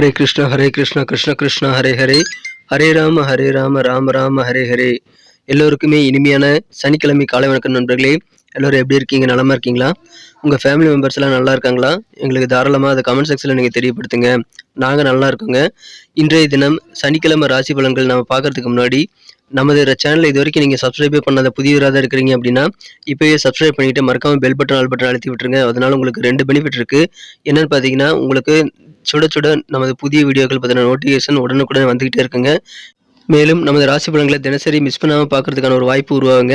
ஹரே கிருஷ்ணா ஹரே கிருஷ்ணா கிருஷ்ண கிருஷ்ணா ஹரே ஹரே ஹரே ராம ஹரே ராம ராம ராம ஹரே ஹரே எல்லோருக்குமே இனிமையான சனிக்கிழமை காலை வணக்கம் நண்பர்களே. எல்லோரும் எப்படி இருக்கீங்க? நலமாக இருக்கீங்களா? உங்கள் ஃபேமிலி மெம்பர்ஸ் எல்லாம் நல்லா இருக்காங்களா? எங்களுக்கு தாராளமாக அதை கமெண்ட் செக்ஷனில் நீங்கள் தெரியப்படுத்துங்க. நாங்கள் நல்லா இருக்கோங்க. இன்றைய தினம் சனிக்கிழமை ராசி பலன்கள் நம்ம பார்க்கறதுக்கு முன்னாடி நமது சேனலை இது வரைக்கும் நீங்கள் சப்ஸ்கிரைபே பண்ணாத புதியவராக தான் இருக்கிறீங்க அப்படின்னா இப்போயே சப்ஸ்கிரைப் பண்ணிவிட்டு மறக்காமல் பெல் பட்டன் ஆல் பட்டன் அழுத்தி விட்டுருங்க. அதனால் உங்களுக்கு ரெண்டு பெனிஃபிட் இருக்குது என்னென்னு பார்த்தீங்கன்னா உங்களுக்கு சுட சுட நமது புதிய வீடியோக்கள் பற்றின நோட்டிஃபிகேஷன் உடனுக்குடன் வந்துகிட்டே இருக்குங்க. மேலும் நமது ராசி பலன்களை தினசரி மிஸ் பண்ணாமல் பார்க்கறதுக்கான ஒரு வாய்ப்பு உருவாகுங்க.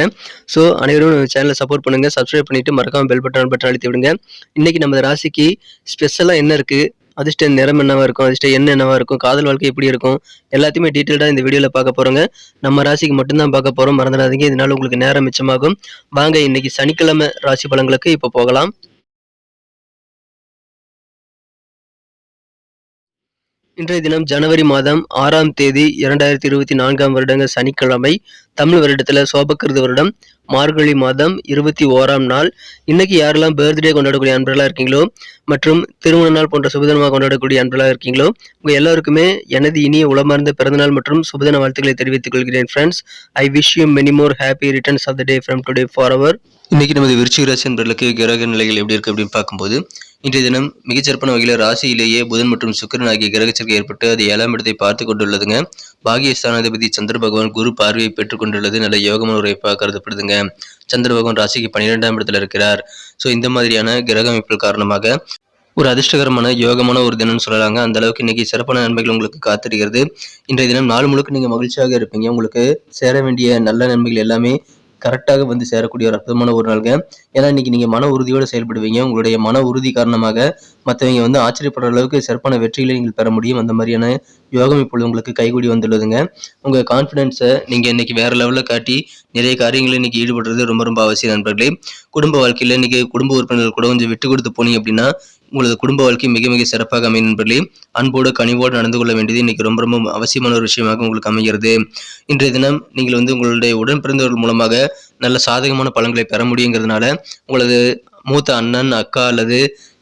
ஸோ அனைவரும் நம்ம சேனலை சப்போர்ட் பண்ணுங்கள் சப்ஸ்கிரைப் பண்ணிட்டு மறக்காமல் பெல் பட்டன் பட்டன் அழுத்தி விடுங்க. இன்றைக்கி நமது ராசிக்கு ஸ்பெஷலாக என்ன இருக்குது அதிர்ஷ்ட நிறம் என்னவாக இருக்கும்? அதிர்ஷ்ட என்ன என்னவாக இருக்கும்? காதல் வாழ்க்கை எப்படி இருக்கும்? எல்லாத்தையுமே டீட்டெயில்டாக இந்த வீடியோவில் பார்க்க போகிறோங்க நம்ம ராசிக்கு மட்டும்தான் பார்க்க போகிறோம் மறந்துடாதீங்க. இதனால் உங்களுக்கு நேரம் மிச்சமாகும். வாங்க இன்னைக்கு சனிக்கிழமை ராசி பலன்களுக்கு இப்போ போகலாம். இன்றைய தினம் ஜனவரி மாதம் ஆறாம் தேதி இரண்டாயிரத்தி இருபத்தி நான்காம் வருடங்க சனிக்கிழமை தமிழ் வருடத்துல சோபக்கிருது வருடம் மார்கழி மாதம் இருபத்தி ஓராம் நாள். இன்னைக்கு யாரெல்லாம் பர்த்டே கொண்டாடக்கூடிய அன்பர்களாக இருக்கீங்களோ மற்றும் திருமண நாள் போன்ற சுபதினமாக கொண்டாடக்கூடிய அன்பர்களாக இருக்கீங்களோ உங்க எல்லாருக்குமே எனது இனிய உளமார்ந்த பிறந்தநாள் மற்றும் சுபதின வாழ்த்துக்களை தெரிவித்துக் கொள்கிறேன் friends I wish you many more happy returns of the day from today for our இன்னைக்கு நமது விருச்சிக ராசி கிரக நிலைகள் எப்படி இருக்கு அப்படின்னு பார்க்கும்போது இன்றைய தினம் மிகச்சிறப்பான வகையில் ராசியிலேயே புதன் மற்றும் சுக்கிரன் ஆகிய கிரகச்சரிக்கை ஏற்பட்டு அது ஏழாம் இடத்தை பார்த்து கொண்டுள்ளதுங்க. பாகியஸ்தானாதிபதி சந்திர பகவான் குரு பார்வையை பெற்றுக் கொண்டுள்ளது. நல்ல யோகமான ஒரு கருதப்படுதுங்க சந்திர பகவான் ராசிக்கு பன்னிரெண்டாம் இடத்துல இருக்கிறார். ஸோ இந்த மாதிரியான கிரக அமைப்புகள் காரணமாக ஒரு அதிர்ஷ்டகரமான யோகமான ஒரு தினம்னு சொல்லலாங்க. அந்த அளவுக்கு இன்னைக்கு சிறப்பான நன்மைகள் உங்களுக்கு காத்திருக்கிறது. இன்றைய தினம் நாள் முழுக்க நீங்க மகிழ்ச்சியாக இருப்பீங்க. உங்களுக்கு சேர வேண்டிய நல்ல நன்மைகள் எல்லாமே கரெக்டாக வந்து சேரக்கூடிய ஒரு அற்புதமான ஒரு நாளுங்க. ஏன்னா இன்னைக்கு நீங்கள் மன உறுதியோடு செயல்படுவீங்க. உங்களுடைய மன உறுதி காரணமாக மற்றவங்க வந்து ஆச்சரியப்படுற அளவுக்கு சிறப்பான வெற்றிகளை நீங்கள் பெற முடியும். அந்த மாதிரியான யோகம் இப்பொழுது உங்களுக்கு கைகூடி வந்துள்ளதுங்க. உங்கள் கான்ஃபிடென்ஸை நீங்கள் இன்னைக்கு வேற லெவலில் காட்டி நிறைய காரியங்களில் இன்னைக்கு ஈடுபடுறது ரொம்ப ரொம்ப அவசியம் நண்பர்களே. குடும்ப வாழ்க்கையில் இன்னைக்கு குடும்ப உறுப்பினர்கள் கூட கொஞ்சம் விட்டு கொடுத்து போனீங்க அப்படின்னா உங்களது குடும்ப வாழ்க்கை மிக மிக சிறப்பாக அமையும் நண்பர்களே. அன்போடு கனிவோடு நடந்து கொள்ள வேண்டியது இன்னைக்கு ரொம்ப ரொம்ப அவசியமான ஒரு விஷயமாக உங்களுக்கு அமைகிறது. இன்றைய தினம் நீங்கள் வந்து உங்களுடைய உடன் பிறந்தவர்கள் மூலமாக நல்ல சாதகமான பலன்களை பெற முடியுங்கிறதுனால உங்களது மூத்த அண்ணன் அக்கா அல்லது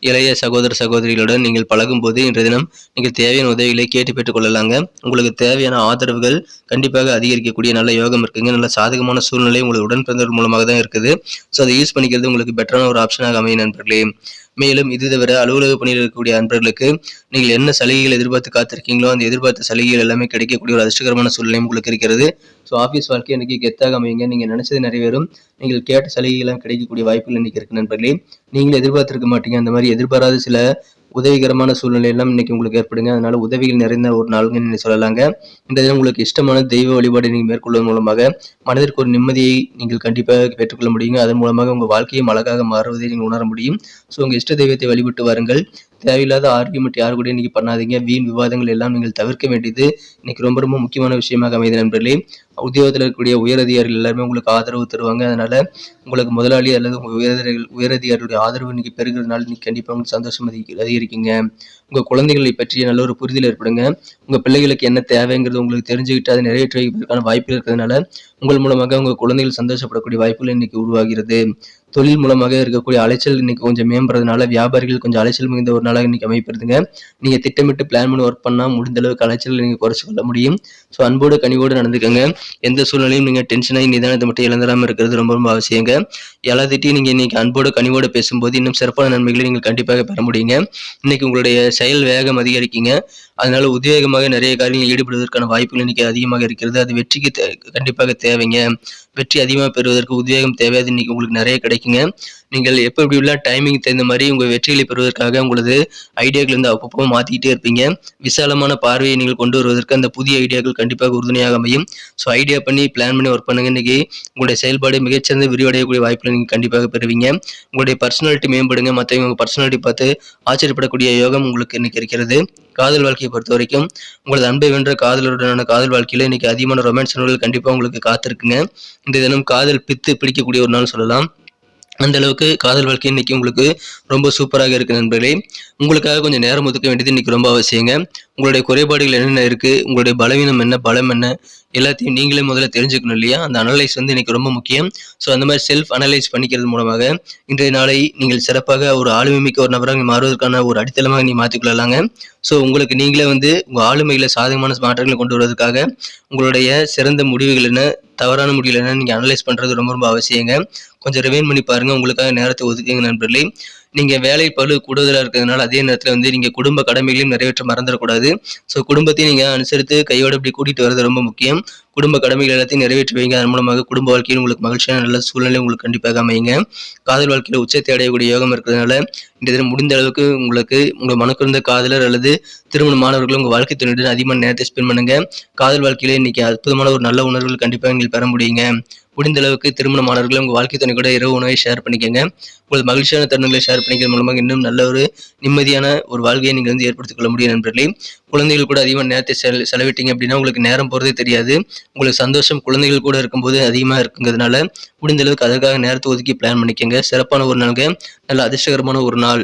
இளைய சகோதர சகோதரிகளுடன் நீங்கள் பழகும்போது இன்றைய தினம் நீங்கள் தேவையான உதவிகளை கேட்டு பெற்றுக்கொள்ளலாங்க உங்களுக்கு தேவையான ஆதரவுகள் கண்டிப்பாக அதிகரிக்கக்கூடிய நல்ல யோகம் இருக்குங்க. நல்ல சாதகமான சூழ்நிலை உங்களுக்கு உடன் பிறந்தவர்கள் மூலமாக தான் இருக்குது. ஸோ அதை யூஸ் பண்ணிக்கிறது உங்களுக்கு பெட்டரான ஒரு ஆப்ஷனாக அமையும் நண்பர்களே. மேலும் இது தவிர அலுவலக பணியில் இருக்கக்கூடிய அன்பர்களுக்கு நீங்கள் என்ன சலுகைகள் எதிர்பார்த்து காத்திருக்கீங்களோ அந்த எதிர்பார்த்த சலுகைகள் எல்லாமே கிடைக்கக்கூடிய ஒரு அதிர்ஷ்டகரமான சூழ்நிலையும் உங்களுக்கு இருக்கிறது. ஸோ ஆஃபீஸ் வாழ்க்கை இன்னைக்கு கெத்தாக அமையுங்க. நீங்கள் நினைச்சது நிறைவேறும். நீங்கள் கேட்ட சலுகைகள்லாம் கிடைக்கக்கூடிய வாய்ப்புகள் இன்னைக்கு இருக்கு நண்பர்களே. நீங்கள் எதிர்பார்த்திருக்க மாட்டீங்க. அந்த மாதிரி எதிர்பாராத சில உதவிகரமான சூழ்நிலை எல்லாம் இன்னைக்கு உங்களுக்கு ஏற்படுங்க. அதனால உதவிகள் நிறைந்த ஒரு நாளுங்க நீங்க சொல்லலாங்க. இந்த தினம் உங்களுக்கு இஷ்டமான தெய்வ வழிபாடு நீங்கள் மேற்கொள்வதன் மூலமாக மனதிற்கு ஒரு நிம்மதியை நீங்கள் கண்டிப்பாக பெற்றுக்கொள்ள முடியுங்க. அதன் மூலமாக உங்கள் வாழ்க்கையும் அழகாக மாறுவதை நீங்கள் உணர முடியும். ஸோ உங்கள் இஷ்ட தெய்வத்தை வழிபட்டு வாருங்கள். தேவையில்லாத ஆர்கியூமெண்ட் யாரு கூட இன்னைக்கு பண்ணாதீங்க. வீண் விவாதங்கள் எல்லாம் நீங்கள் தவிர்க்க வேண்டியது இன்னைக்கு ரொம்ப ரொம்ப முக்கியமான விஷயமாக அமைது நண்பர்களே. உத்தியோகத்தில் இருக்கக்கூடிய உயரதிகாரிகள் எல்லாருமே உங்களுக்கு ஆதரவு தருவாங்க. அதனால உங்களுக்கு முதலாளி அல்லது உங்கள் உயரதிகாரிகள் உயரதிகாரிகளுடைய ஆதரவு இன்னைக்கு பெறுகிறதுனால இன்னைக்கு கண்டிப்பாக உங்களுக்கு சந்தோஷம் அதிக அதிகரிக்குங்க. உங்கள் குழந்தைகளை பற்றிய நல்ல ஒரு புரிதல் ஏற்படுங்க. உங்கள் பிள்ளைகளுக்கு என்ன தேவைங்கிறது உங்களுக்கு தெரிஞ்சுக்கிட்டு அதை நிறைவேற்றி வைப்பதற்கான வாய்ப்புகள் இருக்கிறதுனால உங்கள் மூலமாக உங்கள் குழந்தைகள் சந்தோஷப்படக்கூடிய வாய்ப்புகள் இன்னைக்கு உருவாகிறது. தொழில் மூலமாக இருக்கக்கூடிய அலைச்சல் இன்னைக்கு கொஞ்சம் மேம்படுறதுனால வியாபாரிகள் கொஞ்சம் அலைச்சல் மிகுந்த ஒரு நாளாக இன்னைக்கு அமைப்பிருதுங்க நீங்க திட்டமிட்டு பிளான் பண்ணி ஒர்க் பண்ணா முடிந்த அளவுக்கு அலைச்சல் நீங்க குறைச்சு கொள்ள முடியும். ஸோ அன்போடு கனிவோடு நடந்துக்கங்க. எந்த சூழ்நிலையும் நீங்க டென்ஷனாகி நிதானத்தை மட்டும் இழந்துடாம இருக்கிறது ரொம்ப ரொம்ப அவசியங்க. எல்லாத்திட்டையும் நீங்க இன்னைக்கு அன்போடு கனிவோடு பேசும்போது இன்னும் சிறப்பான நன்மைகளை நீங்கள் கண்டிப்பாக பெற முடியுங்க. இன்னைக்கு உங்களுடைய செயல் வேகம் அதிகரிக்குங்க. அதனால உத்வேகமாக நிறைய காரியங்கள் ஈடுபடுவதற்கான வாய்ப்புகள் இன்னைக்கு அதிகமாக இருக்கிறது. அது வெற்றிக்கு தே- கண்டிப்பாக தேவைங்க. வெற்றி அதிகமாக பெறுவதற்கு உத்வேகம் தேவை அது இன்னைக்கு உங்களுக்கு நிறைய கிடைக்கும். கிடைக்குங்க நீங்கள் எப்போ எப்படி உள்ள டைமிங் தகுந்த மாதிரி உங்கள் வெற்றிகளை பெறுவதற்காக உங்களது ஐடியாக்கள் வந்து அப்பப்போ மாற்றிக்கிட்டே இருப்பீங்க. விசாலமான பார்வையை நீங்கள் கொண்டு வருவதற்கு அந்த புதிய ஐடியாக்கள் கண்டிப்பாக உறுதுணையாக அமையும். ஸோ ஐடியா பண்ணி பிளான் பண்ணி ஒர்க் பண்ணுங்க. இன்னைக்கு உங்களுடைய செயல்பாடு மிகச்சிறந்த விரிவடையக்கூடிய வாய்ப்புகளை நீங்கள் கண்டிப்பாக பெறுவீங்க. உங்களுடைய பர்சனாலிட்டி மேம்படுங்க. மற்றவங்க உங்கள் பர்சனாலிட்டி பார்த்து ஆச்சரியப்படக்கூடிய யோகம் உங்களுக்கு இன்னைக்கு இருக்கிறது. காதல் வாழ்க்கையை பொறுத்த வரைக்கும் உங்களது அன்பை வென்ற காதலருடனான காதல் வாழ்க்கையில் இன்னைக்கு அதிகமான ரொமான்ஸ் நூல்கள் கண்டிப்பாக உங்களுக்கு காத்திருக்குங்க. இந்த தினம் காதல் பித்து பிடிக்கக்கூடிய ஒரு நாள் சொல்லலாம். அந்த அளவுக்கு காதல் வாழ்க்கை இன்னைக்கு உங்களுக்கு ரொம்ப சூப்பராக இருக்கு நண்பர்களே. உங்களுக்காக கொஞ்சம் நேரம் ஒதுக்க வேண்டியது இன்னைக்கு ரொம்ப அவசியங்க. உங்களுடைய குறைபாடுகள் என்னென்ன இருக்குது உங்களுடைய பலவீனம் என்ன? பலம் என்ன? எல்லாத்தையும் நீங்களே முதல்ல தெரிஞ்சுக்கணும் இல்லையா? அந்த அனலைஸ் வந்து எனக்கு ரொம்ப முக்கியம். ஸோ அந்த மாதிரி செல்ஃப் அனலைஸ் பண்ணிக்கிறது மூலமாக இன்றைய நாளை நீங்கள் சிறப்பாக ஒரு ஆளுமை மிக்க ஒரு நபராக மாறுவதற்கான ஒரு அடித்தளமாக நீ மாற்றிக்கொள்ளலாங்க ஸோ உங்களுக்கு நீங்களே வந்து உங்கள் ஆளுமையில் சாதகமான மாற்றங்களை கொண்டு வருவதற்காக உங்களுடைய சிறந்த முடிவுகள் என்ன? தவறான முடிவுகள் என்ன? நீங்கள் அனலைஸ் பண்ணுறது ரொம்ப ரொம்ப அவசியங்க. கொஞ்சம் ரிவைன் பண்ணி பாருங்கள் உங்களுக்காக நேரத்தை ஒதுக்குங்க நண்பர்களே. நீங்கள் வேலை பழு கூடுதலாக இருக்கிறதுனால அதே நேரத்தில் வந்து நீங்கள் குடும்ப கடமைகளையும் நிறைவேற்ற மறந்துடக்கூடாது. ஸோ குடும்பத்தையும் நீங்கள் அனுசரித்து கையோடு இப்படி கூட்டிகிட்டு வரது ரொம்ப முக்கியம். குடும்ப கடமைகள் எல்லாத்தையும் நிறைவேற்றி வைங்க. அதன் மூலமாக குடும்ப வாழ்க்கையில் உங்களுக்கு மகிழ்ச்சியான நல்ல சூழ்நிலை உங்களுக்கு கண்டிப்பாக அமையுங்க. காதல் வாழ்க்கையில் உச்சத்தை அடையக்கூடிய யோகம் இருக்கிறதுனால இந்த தினம் முடிந்த அளவுக்கு உங்களுக்கு உங்கள் மனக்குறந்த காதலர் அல்லது திருமணமானவர்களும் உங்கள் வாழ்க்கை துணையுடன் அதிகமான நேரத்தை ஸ்பெண்ட் பண்ணுங்க. காதல் வாழ்க்கையில இன்னைக்கு அற்புதமான ஒரு நல்ல உணர்வுகள் கண்டிப்பாக நீங்கள் பெற முடியுங்க. முடிந்த அளவுக்கு திருமணமானவர்கள் உங்கள் வாழ்க்கை துணை கூட இரவு உணவை ஷேர் பண்ணிக்கோங்க. உங்களது மகிழ்ச்சியான தருணங்களை ஷேர் பண்ணிக்கிறது மூலமாக இன்னும் நல்ல ஒரு நிம்மதியான ஒரு வாழ்க்கையை நீங்கள் வந்து ஏற்படுத்திக் கொள்ள முடியும் நண்பர்களே. குழந்தைகள் கூட அதிகமாக நேரத்தை செல செலவிட்டீங்க அப்படின்னா உங்களுக்கு நேரம் போகிறதே தெரியாது. உங்களுக்கு சந்தோஷம் குழந்தைகள் கூட இருக்கும்போது அதிகமாக இருக்குங்கிறதுனால முடிந்த அளவுக்கு அதற்காக நேரத்தை ஒதுக்கி பிளான் பண்ணிக்கோங்க. சிறப்பான ஒரு நாளுங்க. நல்ல அதிர்ஷ்டகரமான ஒரு நாள்.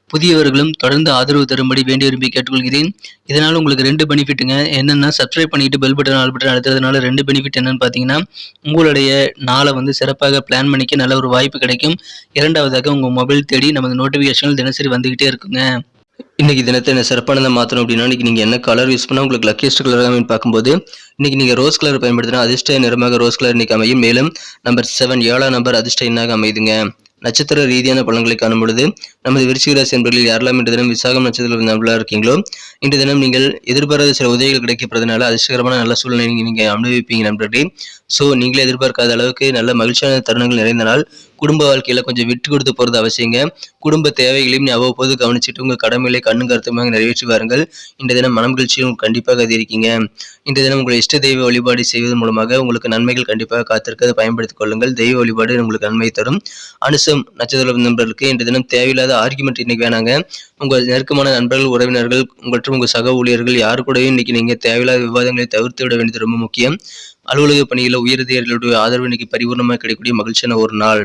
புதியவர்களும் தொடர்ந்து ஆதரவு தரும்படி வேண்டி விரும்பி கேட்டுக்கொள்கிறேன். இதனால் உங்களுக்கு ரெண்டு பெனிஃபிட்டுங்க. என்னென்னா சப்ஸ்கிரைப் பண்ணிட்டு பெல் பட்டன் ஆல் பட்டன் அழுத்துறதுனால ரெண்டு பெனிஃபிட் என்னன்னு பார்த்தீங்கன்னா உங்களுடைய நாளை வந்து சிறப்பாக பிளான் பண்ணிக்க நல்ல ஒரு வாய்ப்பு கிடைக்கும். இரண்டாவதாக உங்கள் மொபைல் தேடி நமது நோட்டிஃபிகேஷன்கள் தினசரி வந்துகிட்டே இருக்குங்க. இன்னைக்கு தினத்தை என்ன சிறப்பானதை மாற்றணும் அப்படின்னா இன்னைக்கு நீங்கள் என்ன கலர் யூஸ் பண்ணால் உங்களுக்கு லக்கியஸ்ட் கலர் அமையும் பார்க்கும்போது இன்னைக்கு நீங்கள் ரோஸ் கலர் பயன்படுத்தினா அதிர்ஷ்ட நிறமாக ரோஸ் கலர் இன்னைக்கு அமையும். மேலும் நம்பர் செவன் ஏழாம் நம்பர் அதிர்ஷ்ட எண்ணாக அமையுதுங்க. நட்சத்திர ரீதியான பலன்களை காணும் பொழுது நமது விருச்சிக ராசி என்பர்களில் யாரெல்லாம் இன்று தினம் விசாகம் நட்சத்திரம் நபர்களாக இருக்கீங்களோ இன்று தினம் நீங்கள் எதிர்பாராத சில உதவிகள் கிடைக்கப்படுறதுனால அதிர்ஷ்டகரமான நல்ல சூழ்நிலை நீங்கள் அனுபவிப்பீங்க நண்பர்களே. ஸோ நீங்களே எதிர்பார்க்காத அளவுக்கு நல்ல மகிழ்ச்சியான தருணங்கள் நிறைந்த நாள் குடும்ப வாழ்க்கையில் கொஞ்சம் விட்டு கொடுத்து போகிறது அவசியங்க. குடும்ப தேவைகளையும் நீ அவ்வப்போது கவனிச்சுட்டு உங்கள் கடமைகளை கண்ணும் கருத்துமாக நிறைவேற்றி வாருங்கள். இந்த தினம் மனமகிழ்ச்சியும் கண்டிப்பாக அதிகரிக்கீங்க. இந்த தினம் உங்கள் இஷ்ட தெய்வ வழிபாடு செய்வதன் மூலமாக உங்களுக்கு நன்மைகள் கண்டிப்பாக காத்திருக்கிறது பயன்படுத்திக் கொள்ளுங்கள். தெய்வ வழிபாடு உங்களுக்கு நன்மை தரும். அனுசம் நட்சத்திர நண்பர்களுக்கு இந்த தினம் தேவையில்லாத ஆர்குமெண்ட் இன்னைக்கு வேணாங்க. உங்கள் நெருக்கமான நண்பர்கள் உறவினர்கள் மற்றும் உங்கள் சக ஊழியர்கள் யாரு கூடயும் இன்னைக்கு நீங்கள் தேவையில்லாத விவாதங்களை தவிர்த்து விட வேண்டியது ரொம்ப முக்கியம். அலுவலக பணியில் உயரதிகாரிகளுடைய ஆதரவு இன்னைக்கு பரிபூர்ணமாக கிடைக்கக்கூடிய மகிழ்ச்சியான ஒரு நாள்.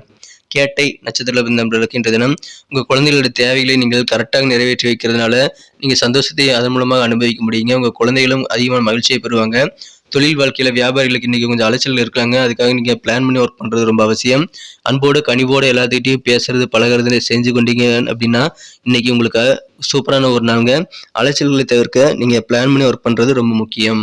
கேட்டை நட்சத்திர நண்பர்களுக்கு இன்றைய தினம் உங்கள் குழந்தைகளுடைய தேவைகளை நீங்கள் கரெக்டாக நிறைவேற்றி வைக்கிறதுனால நீங்கள் சந்தோஷத்தை அதன் மூலமாக அனுபவிக்க முடியுங்க. உங்கள் குழந்தைகளும் அதிகமான மகிழ்ச்சியை பெறுவாங்க. தொழில் வாழ்க்கையில் வியாபாரிகளுக்கு இன்றைக்கி கொஞ்சம் அலைச்சல் இருக்காங்க. அதுக்காக நீங்கள் பிளான் பண்ணி ஒர்க் பண்ணுறது ரொம்ப அவசியம். அன்போடு கனிவோடு எல்லாத்துக்கிட்டையும் பேசுறது பழகிறது செஞ்சு கொண்டீங்க அப்படின்னா இன்றைக்கி உங்களுக்கு சூப்பரான ஒரு நாளுங்க. அலைச்சல்களை தவிர்க்க நீங்கள் பிளான் பண்ணி ஒர்க் பண்ணுறது ரொம்ப முக்கியம்.